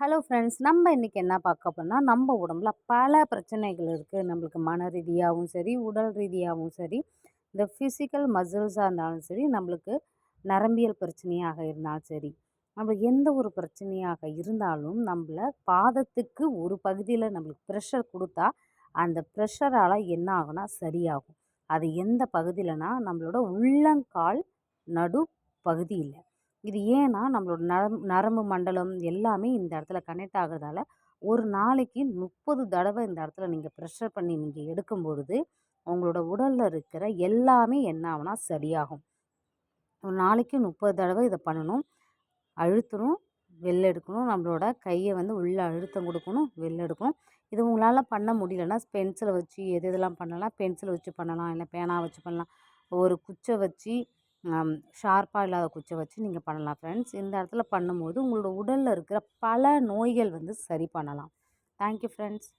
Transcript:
Hello friends நம்ம இன்றைக்கி என்ன பார்க்க போனால் நம்ம உடம்புல பல பிரச்சனைகள் இருக்குது நம்மளுக்கு மன ரீதியாகவும் சரி உடல் ரீதியாகவும் சரி இந்த ஃபிசிக்கல் மசில்ஸாக இருந்தாலும் சரி நம்மளுக்கு நரம்பியல் பிரச்சனையாக இருந்தாலும் சரி. நம்ம எந்த ஒரு பிரச்சனையாக இருந்தாலும் நம்மள பாதத்துக்கு ஒரு பகுதியில் நம்மளுக்கு ப்ரெஷர் கொடுத்தா அந்த ப்ரெஷரால் என்ன ஆகும்னா சரியாகும். அது எந்த பகுதியிலனா நம்மளோட உள்ளங்கால் நடு பகுதியில் இது ஏன்னா நம்மளோட நரம் நரம்பு மண்டலம் எல்லாமே இந்த இடத்துல கனெக்ட் ஆகுறதால ஒரு நாளைக்கு முப்பது தடவை இந்த இடத்துல நீங்கள் ப்ரெஷர் பண்ணி நீங்கள் எடுக்கும் பொழுது உங்களோட உடலில் இருக்கிற எல்லாமே என்ன ஆகுனா சரியாகும். ஒரு நாளைக்கு முப்பது தடவை இதை பண்ணணும். அழுத்தணும் வெளில எடுக்கணும். நம்மளோட கையை வந்து உள்ளே அழுத்தம் கொடுக்கணும் வெளில எடுக்கணும். இது உங்களால் பண்ண முடியலன்னா பென்சிலை வச்சு எது எதெல்லாம் பண்ணலாம்? பென்சிலை வச்சு பண்ணலாம் இல்லை பேனா வச்சு பண்ணலாம். ஒரு குச்சை வச்சு ஷார்ப்பாக இல்லாத குச்சை வச்சு நீங்கள் பண்ணலாம். ஃப்ரெண்ட்ஸ் இந்த இடத்துல பண்ணும்போது உங்களோட உடலில் இருக்கிற பல நோய்கள் வந்து சரி பண்ணலாம். Thank you friends